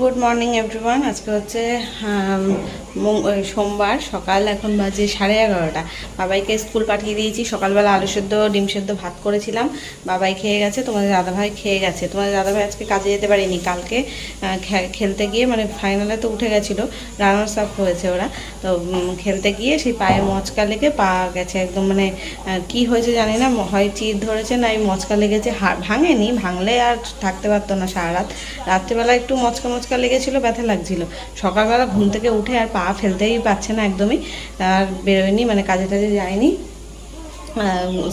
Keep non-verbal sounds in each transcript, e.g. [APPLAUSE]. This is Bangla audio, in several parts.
গুড মর্নিং এভরিওয়ান আজকে হচ্ছে সোমবার, সকাল এখন বাজে সাড়ে এগারোটা। বাবাইকে স্কুল পাঠিয়ে দিয়েছি। সকালবেলা আলু সেদ্ধ, ডিম সেদ্ধ ভাত করেছিলাম। বাবাই খেয়ে গেছে, তোমাদের দাদাভাই খেয়ে গেছে। তোমাদের দাদাভাই আজকে কাজে যেতে পারিনি কালকে খেলতে গিয়ে মানে ফাইনালে তো উঠে গেছিল। রানার্স আপ হয়েছে ওরা। তো খেলতে গিয়ে সেই পায়ে মচকা লেগে পা গেছে একদম মানে কি হয়েছে জানি না হয় চির ধরেছে না, এই মচকা লেগেছে ভাঙেনি, ভাঙলে আর থাকতে পারতো না সারা রাত। রাত্রিবেলা একটু মচকা মচকা লেগেছিল, ব্যথা লাগছিল। সকালবেলা ঘুম থেকে উঠে আর পা ফেলতেই পারছে না একদমই। আর বেরোয়নি মানে কাজে টাজে যায়নি।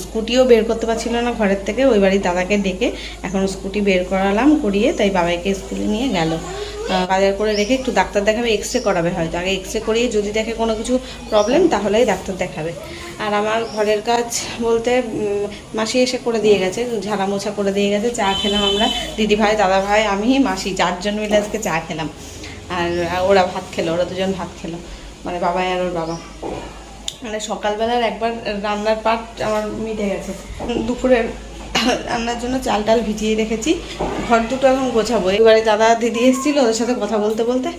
স্কুটিও বের করতে পারছিল না ঘরের থেকে, ওই বাড়ির দাদাকে ডেকে এখন স্কুটি বের করালাম, করিয়ে তাই বাবাইকে স্কুলে নিয়ে গেল। বাজার করে রেখে একটু ডাক্তার দেখাবে এক্স রে করাবে হয়তো। আগে এক্স রে করিয়ে যদি দেখে কোনো কিছু প্রবলেম তাহলেই ডাক্তার দেখাবে। আর আমার ঘরের কাজ বলতে মাসি এসে করে দিয়ে গেছে, ঝাড়া মোছা করে দিয়ে গেছে, চা খেলাম আমরা। দিদি ভাই, দাদা ভাই, আমি, মাসি, চারজন মিলে আজকে চা খেলাম। আর ওরা ভাত খেলো, ওরা দুজন ভাত খেলো। মানে বাবা আর ওর বাবা। মানে সকালবেলার একবার রান্নার পাট আমার মিটে গেছে। দুপুরের রান্নার জন্য চাল টাল ভিজিয়ে রেখেছি। ঘর দুটো এখন গোছাবো। এবারে দাদা দিদি এসেছিল ওদের সাথে কথা বলতে বলতে,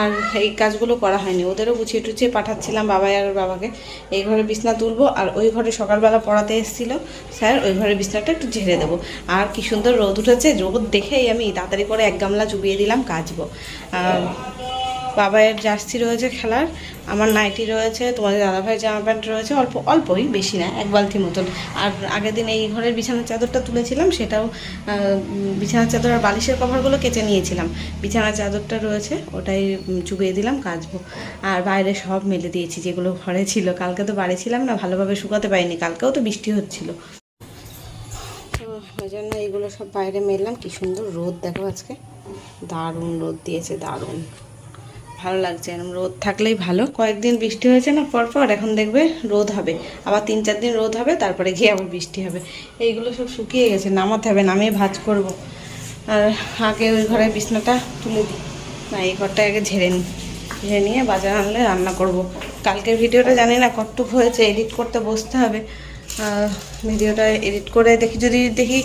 আর এই কাজগুলো করা হয়নি। ওদেরও গুছিয়ে টুছিয়ে পাঠাচ্ছিলাম বাবাই আর বাবাকে। এই ঘরে বিছনা তুলবো, আর ওই ঘরে সকালবেলা পড়াতে এসেছিল। স্যার, ওই ঘরের বিছনাটা একটু ঝেড়ে দেবো। আর কি সুন্দর রোদ উঠেছে, রোদ দেখেই আমি তাড়াতাড়ি করে এক গামলা চুবিয়ে দিলাম, কাচবো। আর বাবাইয়ের জার্সি রয়েছে খেলার, আমার নাইটি রয়েছে, তোমাদের দাদাভাই জামা প্যান্ট রয়েছে, অল্প, অল্পই, বেশি না, এক বালতি মতন। আর আগের দিন এই ঘরের বিছানার চাদরটা তুলেছিলাম, সেটাও বিছানার চাদর আর বালিশের কভারগুলো কেচে নিয়েছিলাম। বিছানার চাদরটা রয়েছে, ওটাই চুবিয়ে দিলাম, কাচবো। আর বাইরে সব মেলে দিয়েছি, যেগুলো ঘরে ছিল। কালকে তো বাড়ি ছিলাম না, ভালোভাবে শুকাতে পারিনি, কালকেও তো বৃষ্টি হচ্ছিল। তো ওই জন্য এইগুলো সব বাইরে মেললাম, কি সুন্দর রোদ দেখো আজকে। দারুণ রোদ দিয়েছে, দারুণ। ভালো লাগছে রোদ থাকলেই ভালো। কয়েকদিন বৃষ্টি হয়েছে না, পরপর এখন দেখবে রোদ হবে। আবার তিন চার দিন রোদ হবে, তারপরে গিয়ে আবার বৃষ্টি হবে। এইগুলো সব শুকিয়ে গেছে, নামাতে হবে নামিয়ে ভাজ করব। আর আগে ওই ঘরের বিছনাটা তুলে দিই। না, এই ঘরটা আগে ঝেড়ে নিই। ঝেড়ে নিয়ে বাজার আনলে রান্না করব। কালকের ভিডিওটা জানি না কতটুক হয়েছে, এডিট করতে বসতে হবে। ভিডিওটা এডিট করে দেখি যদি দেখি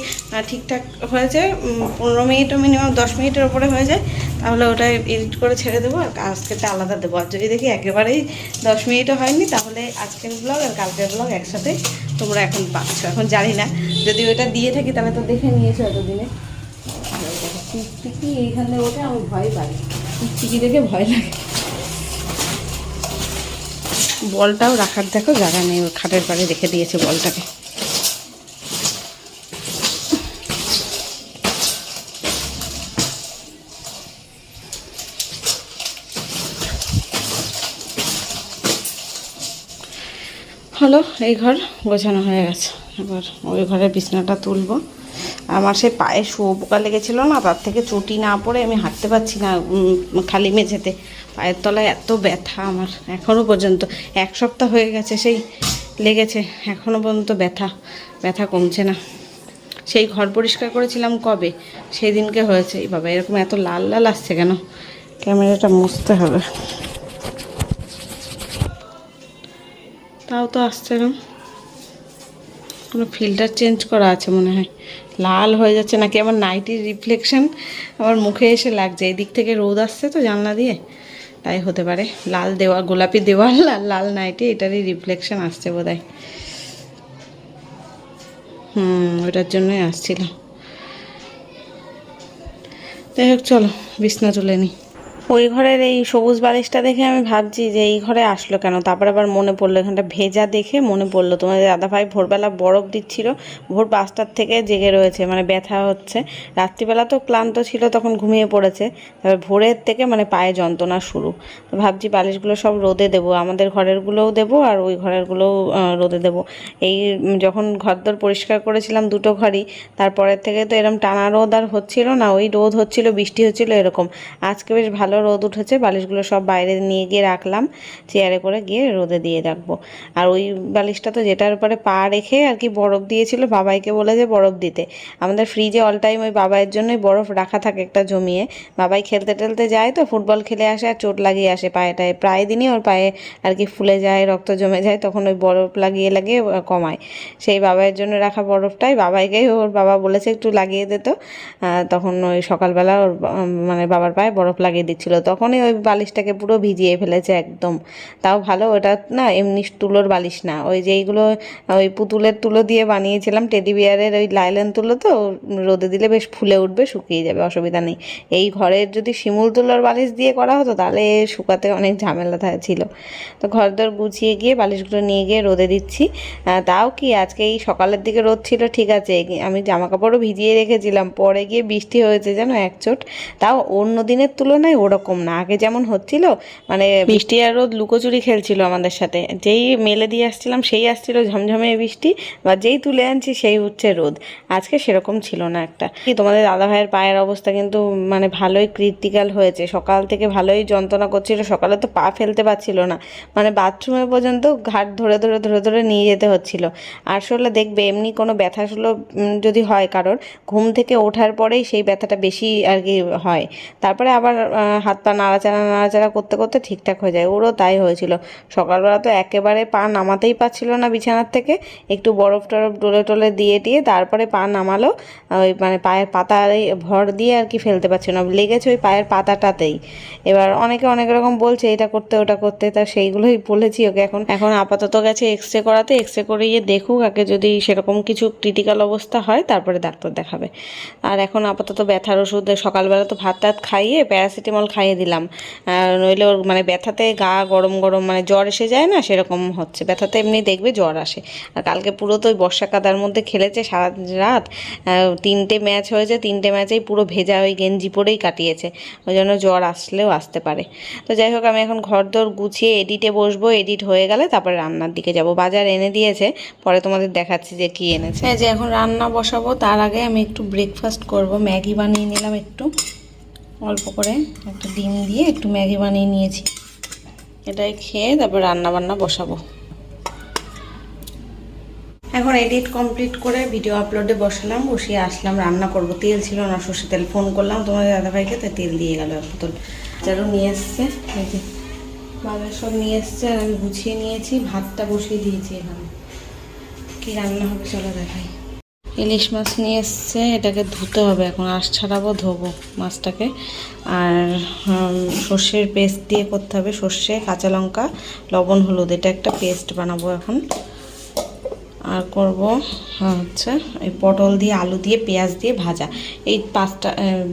ঠিকঠাক হয়েছে উম, পনেরো মিনিটও মিনিমাম দশ মিনিটের ওপরে হয়ে যায় তাহলে ওটা এডিট করে ছেড়ে দেবো আর আজকেটা আলাদা দেবো। আর যদি দেখি একেবারেই দশ মিনিটও হয়নি তাহলে আজকের ব্লগ আর কালকের ব্লগ একসাথে তোমরা এখন পাচ্ছ। এখন জানি না যদি ওটা দিয়ে থাকি তাহলে তো দেখে নিয়েছো এতদিনে। টিকটিকি এইখানে ওঠে আমি ভয় পাই। টিকটিকি দেখে ভয় লাগে। বলটাও রাখার দেখো জায়গা নেই ওর খাটের পাড়ে রেখে দিয়েছে বলটাকে। হলো, এই ঘর গোছানো হয়ে গেছে। এবার ওই ঘরের বিছনাটা তুলবো। আমার সেই পায়ে শুয়োপোকা লেগেছিলো না, তার থেকে চটি না পড়ে আমি হাঁটতে পারছি না খালি মেঝেতে। পায়ের তলায় এত ব্যথা আমার এখনও পর্যন্ত। এক সপ্তাহ হয়ে গেছে, সেই লেগেছে এখনও পর্যন্ত ব্যথা ব্যথা কমছে না। সেই ঘর পরিষ্কার করেছিলাম কবে? সেই দিনকে হয়েছে, এই বাবা, এরকম এত লাল লাল আসছে কেন? ক্যামেরাটা মুছতে হবে। তাও তো আসছে না। কোনো ফিল্টার চেঞ্জ করা আছে মনে হয়। লাল হয়ে যাচ্ছে নাকি? আমার নাইটির রিফ্লেকশন আমার মুখে এসে লাগছে। এই দিক থেকে রোদ আসছে তো জানলা দিয়ে। তাই হতে পারে। লাল দেওয়া, গোলাপি দেওয়াল আর লাল নাইটি, এটারই রিফ্লেকশন আসছে বোধ হয় হুম, ওটার জন্যই আসছিল। যাই হোক, চলো, বিছনা তুলে নিই ওই ঘরের এই সবুজ বালিশটা দেখে আমি ভাবছি যে এই ঘরে আসলো কেন? তারপর আবার মনে পড়ল এখানটা ভেজা দেখে মনে পড়ল। তোমাদের দাদাভাই ভোরবেলা বরফ দিচ্ছিল। ভোর পাঁচটার থেকে জেগে রয়েছে মানে ব্যথা হচ্ছে। রাত্রিবেলা তো ক্লান্ত ছিল, তখন ঘুমিয়ে পড়েছে। তারপর ভোরের থেকে মানে পায়ে যন্ত্রণা শুরু। তো ভাবছি বালিশগুলো সব রোদে দেবো। আমাদের ঘরেরগুলোও দেবো আর ওই ঘরেরগুলোও রোদে দেবো। এই যখন ঘরদোর পরিষ্কার করেছিলাম দুটো ঘরই, তারপরের থেকে তো এরকম টানা রোদ আর হচ্ছিল না। ওই রোদ হচ্ছিল, বৃষ্টি হচ্ছিল এরকম। আজকে বেশ ভালো ভালো রোদ উঠেছে, বালিশগুলো সব বাইরে নিয়ে গিয়ে রাখলাম, চেয়ারে করে গিয়ে রোদে দিয়ে রাখব। আর ওই বালিশটা তো যেটার উপরে পা রেখে আর কি বরফ দিয়েছিল, বাবাইকে বলেছে বরফ দিতে। আমাদের ফ্রিজে অল টাইম ওই বাবাইয়ের জন্যই বরফ রাখা থাকে একটা জমিয়ে। বাবাই খেলতে টেলতে যায় তো, ফুটবল খেলে আসে আর চোট লাগিয়ে আসে পায়েটায় প্রায় দিনই ওর পায়ে আর কি ফুলে যায়, রক্ত জমে যায়, তখন ওই বরফ লাগিয়ে লাগিয়ে কমায়। সেই বাবাইয়ের জন্য রাখা বরফটাই বাবাইকেই ওর বাবা বলেছে একটু লাগিয়ে দিত তখন ওই সকালবেলা ওর মানে বাবার পায়ে বরফ লাগিয়ে দিচ্ছিল। তখনই ওই বালিশটাকে পুরো ভিজিয়ে ফেলেছে একদম। তাও ভালো, ওটা না এমনি তুলোর বালিশ না। ওই যেইগুলো ওই পুতুলের তুলো দিয়ে বানিয়েছিলাম, টেডি বিয়ারের ওই লাইলেন তুলো তো, রোদে দিলে বেশ ফুলে উঠবে, শুকিয়ে যাবে, অসুবিধা নেই। এই ঘরের যদি শিমুল তুলোর বালিশ দিয়ে করা হতো, তাহলে শুকাতে অনেক ঝামেলা ছিল। তো ঘর দর গুছিয়ে গিয়ে বালিশগুলো নিয়ে গিয়ে রোদে দিচ্ছি। তাও কি আজকে এই সকালের দিকে রোদ ছিল, ঠিক আছে। আমি জামা কাপড়ও ভিজিয়ে রেখেছিলাম, পরে গিয়ে বৃষ্টি হয়েছে যেন এক চোট। তাও অন্য দিনের তুলনায় ওরকম না। আগে যেমন হচ্ছিল মানে বৃষ্টি আর রোদ লুকোচুরি খেলছিল আমাদের সাথে। যেই মেলে দিয়ে আসছিলাম, সেই আসছিল ঝমঝমে বৃষ্টি বা যেই তুলে আনছি সেই হচ্ছে রোদ। আজকে সেরকম ছিল না একটা। তোমাদের দাদা ভাইয়ের পায়ের অবস্থা কিন্তু মানে ভালোই ক্রিটিক্যাল হয়েছে। সকাল থেকে ভালোই যন্ত্রণা করছিল, সকালে তো পা ফেলতে পারছিল না। মানে বাথরুমে পর্যন্ত ঘাট ধরে ধরে ধরে ধরে নিয়ে যেতে হচ্ছিল। আসলে দেখবে, এমনি কোনো ব্যথা আসলে যদি হয় কারোর, ঘুম থেকে ওঠার পরেই সেই ব্যথাটা বেশি আর কি হয়। তারপরে আবার হাত পা নাড়াচাড়া নাড়াচাড়া করতে করতে ঠিকঠাক হয়ে যায়। ওরও তাই হয়েছিল। সকালবেলা তো একেবারে পা নামাতেই পারছিল না বিছানার থেকে। একটু বরফ টরফ ডলে টলে দিয়ে দিয়ে তারপরে পা নামালো। ওই মানে পায়ের পাতায় ভর দিয়ে আর কি ফেলতে পারছিল না। লেগেছে ওই পায়ের পাতাটাতেই। এবার অনেকে অনেক রকম বলছে, এটা করতে, ওটা করতে। তা সেইগুলোই বলেছি ওকে এখন। এখন আপাতত গেছে এক্স রে করাতে। এক্স রে করিয়ে দেখুক, আগে যদি সেরকম কিছু ক্রিটিক্যাল অবস্থা হয়, তারপরে ডাক্তার দেখাবে। আর এখন আপাতত ব্যথার ওষুধ, সকালবেলা তো ভাত টাত খাইয়ে প্যারাসিটামল খাইয়ে দিলাম। নইলে ওর মানে ব্যথাতে গা গরম গরম মানে জ্বর এসে যায় না, সেরকম হচ্ছে। ব্যথাতে এমনি দেখবে জ্বর আসে। আর কালকে পুরো তো ওই বর্ষা কাদার মধ্যে খেলেছে সারা রাত। তিনটে ম্যাচ হয়েছে, তিনটে ম্যাচেই পুরো ভেজা ওই গেঞ্জি পরেই কাটিয়েছে। ওই জন্য জ্বর আসলেও আসতে পারে। তো যাই হোক, আমি এখন ঘর দর গুছিয়ে এডিটে বসবো। এডিট হয়ে গেলে তারপরে রান্নার দিকে যাব। বাজার এনে দিয়েছে, পরে তোমাদের দেখাচ্ছি যে কি এনেছে। এই যে এখন রান্না বসাবো, তার আগে আমি একটু ব্রেকফাস্ট করব। ম্যাগি বানিয়ে নিলাম একটু। অল্প করে একটা ডিম দিয়ে একটু ম্যাগি বানিয়ে নিয়েছি। এটাই খেয়ে তারপর রান্না বান্না বসাবো। এখন এডিট কমপ্লিট করে ভিডিও আপলোডে বসালাম, বসিয়ে আসলাম, রান্না করব। তেল ছিল না, সর্ষে তেল ফোন করলাম, তোমাদের দাদাভাইকে তাই তেল দিয়ে গেল এক বোতল। চারও নিয়ে এসছে বাজার সব নিয়ে এসছে, আর আমি গুছিয়ে নিয়েছি, ভাতটা বসিয়ে দিয়েছি এখানে। কি রান্না হবে চলো দেখাই। ইলিশ মাছ নিয়ে এসছে, এটাকে ধুতে হবে এখন, আশ ছাড়াবো, ধোবো মাছটাকে। আর সর্ষের পেস্ট দিয়ে করতে হবে, সর্ষে, কাঁচা লঙ্কা, লবণ, হলুদ, এটা একটা পেস্ট বানাবো এখন। আর করব হচ্ছে এই পটল দিয়ে, আলু দিয়ে, পেঁয়াজ দিয়ে ভাজা। এই পাঁচটা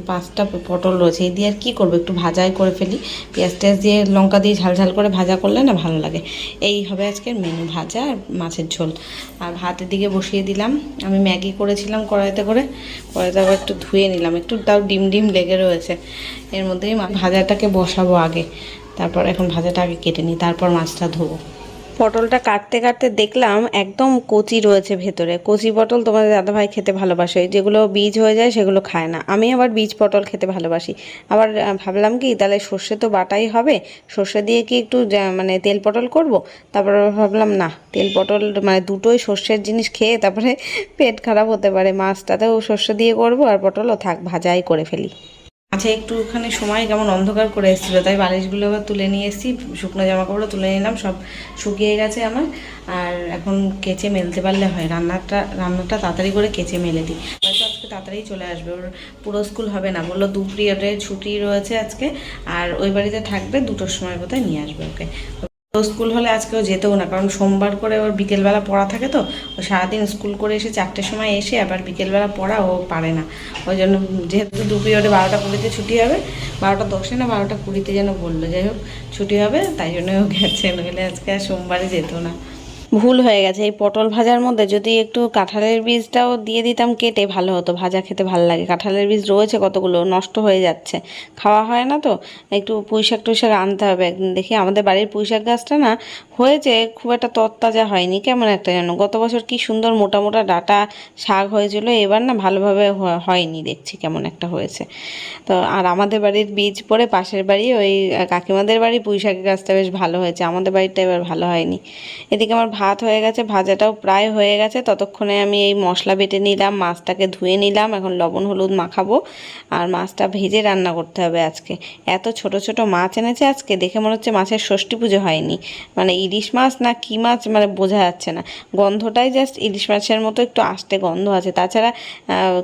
পাঁচটা পটল রয়েছে। এই দিয়ে আর কী করব? একটু ভাজাই করে ফেলি। পেঁয়াজ টেয়াজ দিয়ে লঙ্কা দিয়ে ঝাল ঝাল করে ভাজা করলে না ভালো লাগে। এই হবে আজকের মেনু, ভাজা আর মাছের ঝোল। আর ভাতের দিকে বসিয়ে দিলাম। আমি ম্যাগি করেছিলাম কড়াইতে করে। কড়াইতে আবার একটু ধুয়ে নিলাম। একটু তাও ডিম ডিম লেগে রয়েছে। এর মধ্যেই ভাজাটাকে বসাবো আগে। তারপর এখন ভাজাটা আগে কেটে নিই। তারপর মাছটা ধোবো। পটলটা কাটতে কাটতে দেখলাম একদম কচি রয়েছে ভেতরে। কচি পটল তোমাদের দাদাভাই খেতে ভালোবাসে। যেগুলো বীজ হয়ে যায় সেগুলো খায় না। আমি আবার বীজ পটল খেতে ভালোবাসি। আবার ভাবলাম কি, তাহলে সর্ষে তো বাটাই হবে। সর্ষে দিয়ে কি একটু মানে তেল পটল করব? তারপর ভাবলাম, না, তেল পটল মানে দুটোই সর্ষের জিনিস খেয়ে তারপরে পেট খারাপ হতে পারে। মাছটাতেও সর্ষে দিয়ে করব আর পটলও থাক, ভাজাই করে ফেলি। আচ্ছা একটুখানি সময় কেমন অন্ধকার করে এসেছিল? তাই বালিশগুলো আবার তুলে নিয়ে এসেছি, শুকনো জামা কাপড়ও তুলে নিলাম, সব শুকিয়ে গেছে আমার। আর এখন কেচে মেলতে পারলে হয়, রান্নাটা রান্নাটা তাড়াতাড়ি করে কেচে মেলে দিই। হয়তো আজকে তাড়াতাড়ি চলে আসবে, ওর পুরো স্কুল হবে না, বলল দু পিরিয়ডের ছুটি রয়েছে আজকে, আর ওই বাড়িতে থাকবে, দুটোর সময় বোধহয় নিয়ে আসবে ওকে। তো স্কুল হলে আজকেও যেতেও না, কারণ সোমবার করে ওর বিকেলবেলা পড়া থাকে তো, ও সারাদিন স্কুল করে এসে চারটের সময় এসে আবার বিকেলবেলা পড়া, ও পারে না। ওই জন্য যেহেতু দু পিরিয়ডে বারোটা কুড়িতে ছুটি হবে, বারোটা দশে না বারোটা কুড়িতে যেন বলল। যাই হোক, ছুটি হবে, তাই জন্য ও গেছে, নইলে আজকে আর সোমবারে যেত না। ভুল হয়ে গেছে। এই পটল ভাজার মধ্যে যদি একটু কাঁঠালের বীজটাও দিয়ে দিতাম, কেটে ভালো হতো। ভাজা খেতে ভালো লাগে। কাঁঠালের বীজ রয়েছে কতগুলো, নষ্ট হয়ে যাচ্ছে। খাওয়া হয় না তো? একটু পুঁই শাক টুই আনতে হবে একদিন। দেখি আমাদের বাড়ির পুঁই শাক গাছটা না হয়েছে, খুব একটা তরতাজা হয়নি। কেমন একটা যেন। গত বছর কি সুন্দর মোটা মোটা ডাটা শাক হয়েছিল, এবার না ভালোভাবে হয়নি। দেখছি কেমন একটা হয়েছে। তো আর আমাদের বাড়ির বীজ পড়ে পাশের বাড়ি, ওই কাকিমাদের বাড়ি পুঁই শাকের গাছটা বেশ ভালো হয়েছে। আমাদের বাড়িটা এবার ভালো হয়নি। এদিকে আমার ভাত হয়ে গেছে, ভাজাটাও প্রায় হয়ে গেছে। ততক্ষণে আমি এই মশলা বেটে নিলাম, মাছটাকে ধুয়ে নিলাম। এখন লবণ, হলুদ মাখাবো আর মাছটা ভেজে রান্না করতে হবে আজকে। এত ছোট ছোট মাছ এনেছে আজকে, দেখে মনে হচ্ছে মাছের ষষ্ঠী পুজো হয়নি। মানে ইলিশ মাছ না কি মাছ মানে বোঝা যাচ্ছে না। গন্ধটাই জাস্ট ইলিশ মাছের মতো একটু আষ্টে গন্ধ আছে। তাছাড়া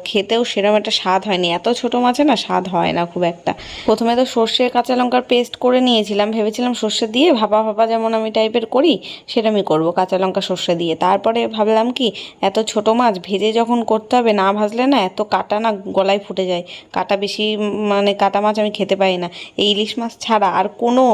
খেতেও সেরকম একটা স্বাদ হয়নি। এত ছোট মাছে না স্বাদ হয় না খুব একটা। প্রথমে তো সর্ষে, কাঁচা লঙ্কার পেস্ট করে নিয়েছিলাম। ভেবেছিলাম সর্ষে দিয়ে ভাপা ভাপা যেমন আমি টাইপের করি সেরকমই করব। কাঁচা লঙ্কা সর্ষে দিয়ে। তারপরে ভাবলাম কি এত ছোট মাছ ভেজে যখন করতে হবে না ভাজলে না এত কাটা না গলায় ফুটে যায়। কাটা বেশি মানে কাটা মাছ আমি খেতে পারি না। এই ইলিশ মাছ ছাড়া আর কোনো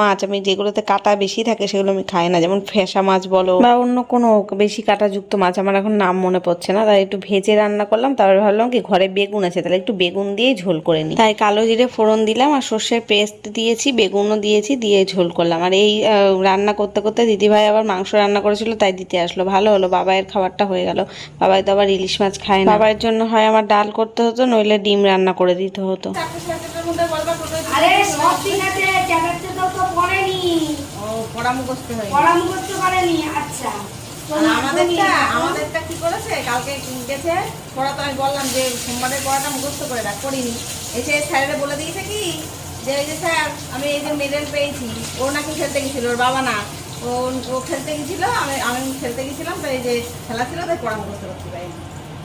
মাছ আমি যেগুলোতে কাটা বেশি থাকে সেগুলো আমি খাই না। যেমন ফেসা মাছ বলো বা অন্য কোনো বেশি কাটাযুক্ত মাছ আমার এখন নাম মনে পড়ছে না। তাই একটু ভেজে রান্না করলাম তারপরে ভাবলাম কি ঘরে বেগুন আছে তাহলে একটু বেগুন দিয়েই ঝোল করে নিই। তাই কালো জিরে ফোড়ন দিলাম আর সর্ষের পেস্ট দিয়েছি বেগুনও দিয়েছি দিয়ে ঝোল করলাম। আর এই রান্না করতে করতে দিদিভাই আবার মাংস রান্না করেছিল তাই দিতে আসলো। ভালো হলো বাবাইয়ের খাবারটা হয়ে গেল। বাবাই তো আবার ইলিশ মাছ খায় না। বাবার জন্য হয় আমার ডাল করতে হতো নইলে ডিম রান্না করে দিতে হতো। আরে সব ঠিক আছে চ্যাটার্জি তো তো পড়েনি পড়া মুখস্থ পড়া মুখস্থ করেনি আচ্ছা। আমাদেরটা আমাদেরটা কি করেছে? কালকে গেছে পড়া তো আমি বললাম যে সোমবারের পড়াটা মুখস্থ করে রাখ করিনি। এসে স্যারেরা বলে দিয়েছে কি যে এই যে স্যার আমি এই যে মেডেল পেয়েছি ও নাকি খেলতে গেছিল ওর বাবা না। ও ও খেলতে গেছিল আমি আমি খেলতে গেছিলাম তাই এই যে খেলা ছিল তাই পড়া মুখস্থ করতে পারিনি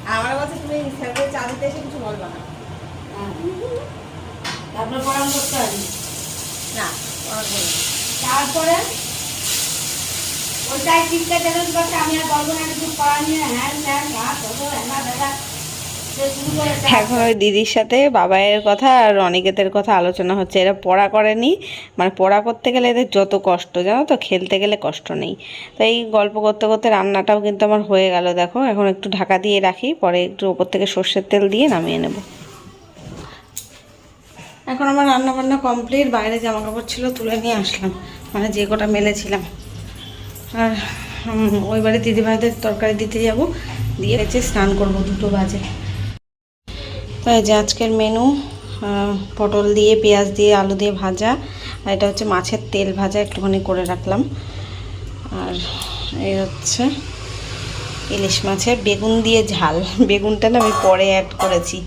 আর আমার বলছে তুমি স্যারকে চা দিতে এসে কিছু বলবা না। তারপরে পড়া মুখস্থ হয়নি না পড়া করবে না। তারপরে? ওইটাই চিন্তা চ্যালেঞ্জ করছে আমি আর বলব না কিছু পড়া নিয়ে হ্যাঁ হ্যাঁ হ্যাঁ তত হ্যাঁ দাদা সে শুরু করেছে এখন দিদির সাথে বাবাইয়ের কথা আর অনিকেতের কথা আলোচনা হচ্ছে। এরা পড়া করেনি। মানে পড়া করতে গেলে এদের যত কষ্ট, জানো তো? খেলতে গেলে কষ্ট নেই। তো এই গল্প করতে করতে রান্নাটাও কিন্তু আমার হয়ে গেল, দেখো। এখন একটু ঢাকা দিয়ে রাখি, পরে একটু ওপর থেকে সর্ষের তেল দিয়ে নামিয়ে নেব। এখন আমার রান্না বান্না কমপ্লিট। বাইরে জামা কাপড় ছিল, তুলে নিয়ে আসলাম। মানে যে কটা মেলেছিলাম। আর ওই বাড়ি দিদিভাইদের তরকারি দিতে যাব। দিয়ে হচ্ছে স্নান করব দুটো বাজে। তো এই যে আজকের মেনু পটল দিয়ে, পেঁয়াজ দিয়ে, আলু দিয়ে ভাজা। আর এটা হচ্ছে মাছের তেল ভাজা, একটুখানি করে রাখলাম। আর এই হচ্ছে ইলিশ মাছের বেগুন দিয়ে ঝাল। বেগুনটা না আমি পরে অ্যাড করেছি।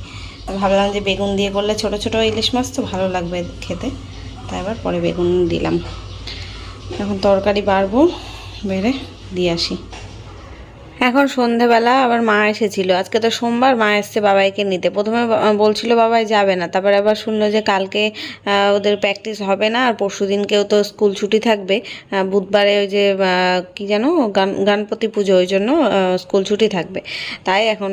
ভাবলাম যে বেগুন দিয়ে করলে ছোট ছোট ইলিশ মাছ তো ভালো লাগবে খেতে। তাই এবার পরে বেগুন দিলাম। এখন তরকারি বাড়বো, বেড়ে দিয়ে আসি। এখন সন্ধেবেলা আবার মা এসেছিল। আজকে তো সোমবার, মা এসছে বাবাইকে নিতে। প্রথমে বলছিল বাবাই যাবে না। তারপরে আবার শুনলো যে কালকে ওদের প্র্যাকটিস হবে না, আর পরশু দিনকেও তো স্কুল ছুটি থাকবে। বুধবারে ওই যে কি জানো গান, গণপতি পুজো, ওই জন্য স্কুল ছুটি থাকবে। তাই এখন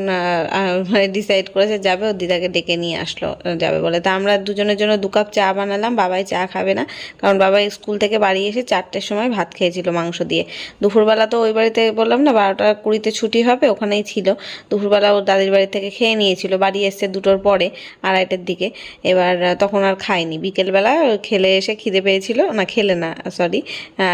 ডিসাইড [LAUGHS] করেছে যাবে, ওর দিদাকে ডেকে নিয়ে আসলো যাবে বলে। তা আমরা দুজনের জন্য দু কাপ চা বানালাম, বাবাই চা খাবে না। কারণ বাবাই স্কুল থেকে বাড়ি এসে চারটের সময় ভাত খেয়েছিল মাংস দিয়ে। দুপুরবেলা তো ওই বাড়িতে বললাম না, বারোটা কুড়িতে ছুটি হবে, ওখানেই ছিল। দুপুরবেলা ওর দাদির বাড়ি থেকে খেয়ে নিয়েছিল, বাড়ি এসছে দুটোর পরে আড়াইটের দিকে। এবার তখন আর খায়নি। বিকেলবেলা খেলে এসে খিদে পেয়েছিল, না, খেলে না সরি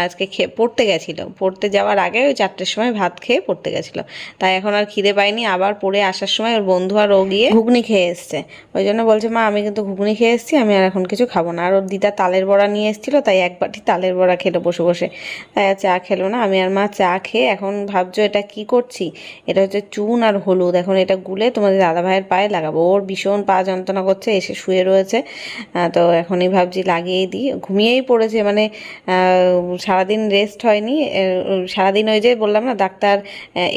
আজকে খেয়ে পড়তে গেছিল। পড়তে যাওয়ার আগে ওই চারটের সময় ভাত খেয়ে পড়তে গেছিল। তাই এখন আর খিদে পায়নি। আবার পড়ে আসার সময় ওর বন্ধু আর ও গিয়ে ঘুগনি খেয়ে এসছে। ওই জন্য বলছে, মা, আমি কিন্তু ঘুগনি খেয়ে এসেছি, আমি আর এখন কিছু খাব না। আর ওর দিদা তালের বড়া নিয়ে এসেছিল, তাই এক বাটি তালের বড়া খেলো বসে বসে। তাই চা খেলো না। আমি আর মা চা খেয়ে এখন ভাবছ এটা কি করছি। এটা হচ্ছে চুন আর হলুদ। এখন এটা গুলে তোমাদের দাদা ভাইয়ের পায়ে লাগাবো। ওর ভীষণ পা যন্ত্রণা করছে, এসে শুয়ে রয়েছে। তো এখনই ভাবছি লাগিয়ে দিই। ঘুমিয়েই পড়েছে মানে সারাদিন রেস্ট হয়নি। সারাদিন ওই যে বললাম না, ডাক্তার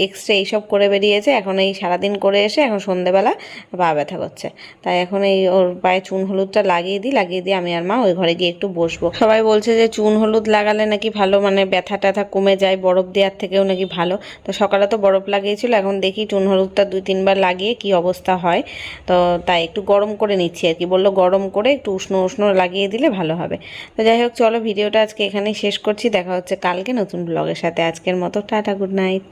এক্স রে এইসব করে বেরিয়েছে। এখন এই সারাদিন করে এসে এখন সন্ধেবেলা পা ব্যথা করছে। তাই এখন এই ওর পায়ে চুন হলুদটা লাগিয়ে দিই, লাগিয়ে দিয়ে আমি আর মা ওই ঘরে গিয়ে একটু বসবো। সবাই বলছে যে, চুন হলুদ লাগালে নাকি ভালো? মানে ব্যথা ট্যাথা কমে যায়, বরফ দেওয়ার থেকেও নাকি ভালো। তো সকাল সকালে তো বরফ লাগিয়েছিল, এখন দেখি চুন হলুদটা দুই তিনবার লাগিয়ে কি অবস্থা হয়। তো তাই একটু গরম করে নিচ্ছি আর কি, বলল গরম করে একটু উষ্ণ উষ্ণ লাগিয়ে দিলে ভালো হবে। তো যাই হোক, চলো ভিডিওটা আজকে এখানে শেষ করছি, দেখা হচ্ছে কালকে নতুন ব্লগের সাথে। আজকের মতো টাটা গুড নাইট